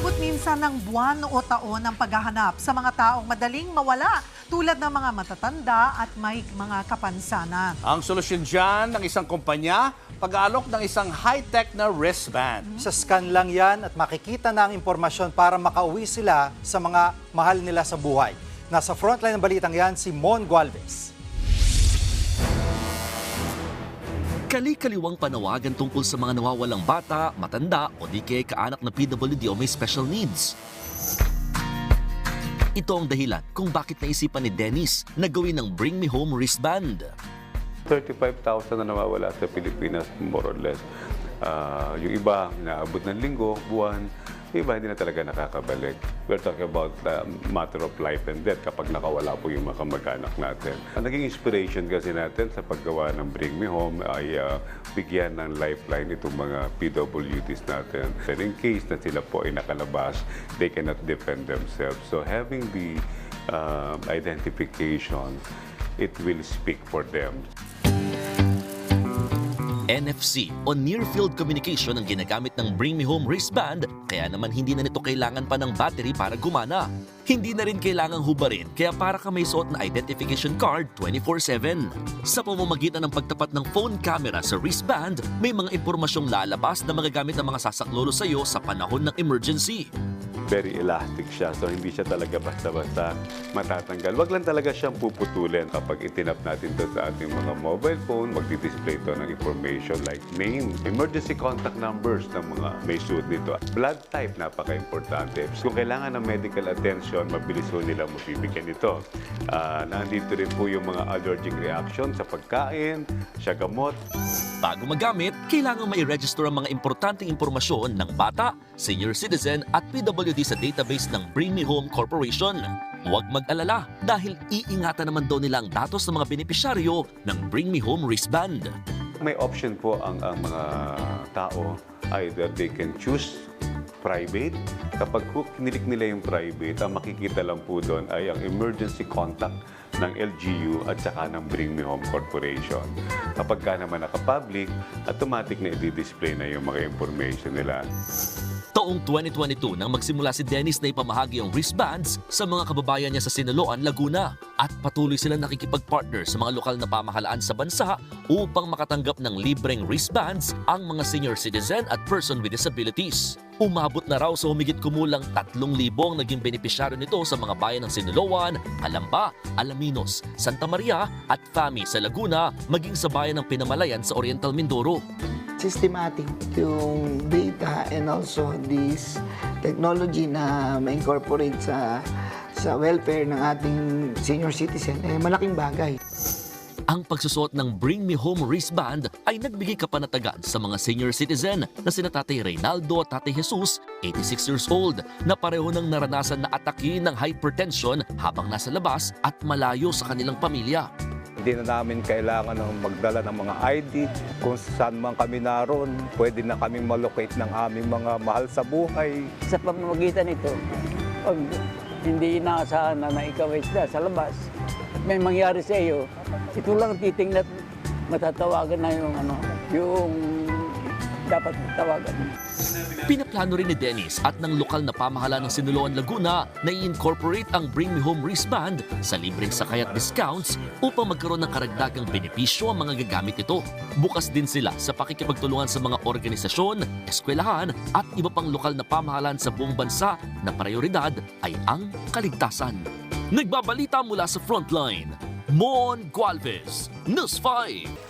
Umabot minsan ng buwan o taon ang paghahanap sa mga taong madaling mawala tulad ng mga matatanda at may mga kapansanan. Ang solusyon dyan ng isang kumpanya, pag-aalok ng isang high-tech na wristband. Sa scan lang yan at makikita na ang impormasyon para makauwi sila sa mga mahal nila sa buhay. Nasa frontline ng balitang yan si Mon Gualvez. Kali-kaliwang panawagan tungkol sa mga nawawalang bata, matanda o di kaya kaanak na PWD o may special needs. Ito ang dahilan kung bakit naisipan ni Dennis na gawin ng Bring Me Home wristband. 35,000 na nawawala sa Pilipinas, more or less. Ah, yung iba, inaabot ng linggo, buwan. Yung iba, hindi na talaga nakakabalik. We're talking about the matter of life and death kapag nakawala po yung mga kamag-anak natin. Ang naging inspiration kasi natin sa paggawa ng Bring Me Home ay ah, bigyan ng lifeline itong mga PWDs natin. And in case na sila po ay nakalabas, they cannot defend themselves. So having the ah, identification, it will speak for them. NFC o Near Field Communication ang ginagamit ng Bring Me Home wristband kaya naman hindi na nito kailangan pa ng battery para gumana. Hindi na rin kailangang hubarin kaya para ka may suot na identification card 24-7. Sa pamamagitan ng pagtapat ng phone camera sa wristband, may mga impormasyong lalabas na magagamit ng mga sasaklolo sa iyo sa panahon ng emergency. Very elastic siya. So, hindi siya talaga basta-basta matatanggal. Wag lang talaga siyang puputulin kapag itinap natin to sa ating mga mobile phone. Magdi-display to ng information like name, emergency contact numbers ng mga may suit nito. Blood type, napaka-importante. Kung kailangan ng medical attention, mabilis ho nila mabibigyan ito. Ah, nandito rin po yung mga allergic reaction sa pagkain, sa gamot, Bago magamit, kailangan mai-register ang mga importanteng impormasyon ng bata, senior citizen at PWD sa database ng Bring Me Home Corporation. Huwag mag-alala dahil iingatan naman daw nila ang datos ng mga benepisyaryo ng Bring Me Home wristband. May option po ang, ang mga tao. Either they can choose private. Kapag kinilik nila yung private, ang makikita lang po doon ay ang emergency contact ng LGU at saka ng Bring Me Home Corporation. Kapag ka naman naka-public, automatic na i-display na yung mga information nila. Taong 2022 nang magsimula si Dennis na ipamahagi ang wristbands sa mga kababayan niya sa Sinaloan, Laguna at patuloy silang nakikipag-partner sa mga lokal na pamahalaan sa bansa upang makatanggap ng libreng wristbands ang mga senior citizen at person with disabilities. Umabot na raw sa humigit kumulang 3,000 ang naging benepisyaryo nito sa mga bayan ng Sinaloan, Alamba, Alaminos, Santa Maria at Fami sa Laguna maging sa bayan ng Pinamalayan sa Oriental Mindoro. Systematic yung data and also this technology na ma-incorporate sa sa welfare ng ating senior citizen eh malaking bagay. Ang pagsusuot ng Bring Me Home wristband ay nagbigay kapanatagan sa mga senior citizen na sina Tatay Reynaldo at Tatay Jesus, 86 years old, na pareho nang naranasan na atake ng hypertension habang nasa labas at malayo sa kanilang pamilya. Hindi na namin kailangan ng magdala ng mga ID. Kung saan man kami naroon, pwede na kaming malocate ng aming mga mahal sa buhay. sa pamamagitan nito, pag hindi inaasahan na na ikaw ay sa labas, may mangyari sa iyo, ito lang titingnan at matatawagan na yung ano, yung dapat tawagan. Pinaplano rin ni Dennis at ng lokal na pamahalaan ng Sinaloan Laguna na i-incorporate ang Bring Me Home wristband sa libreng sakay at discounts upang magkaroon ng karagdagang benepisyo ang mga gagamit nito. Bukas din sila sa pakikipagtulungan sa mga organisasyon, eskwelahan at iba pang lokal na pamahalaan sa buong bansa na prioridad ay ang kaligtasan. Nagbabalita mula sa Frontline, Mon Gualvez, News 5.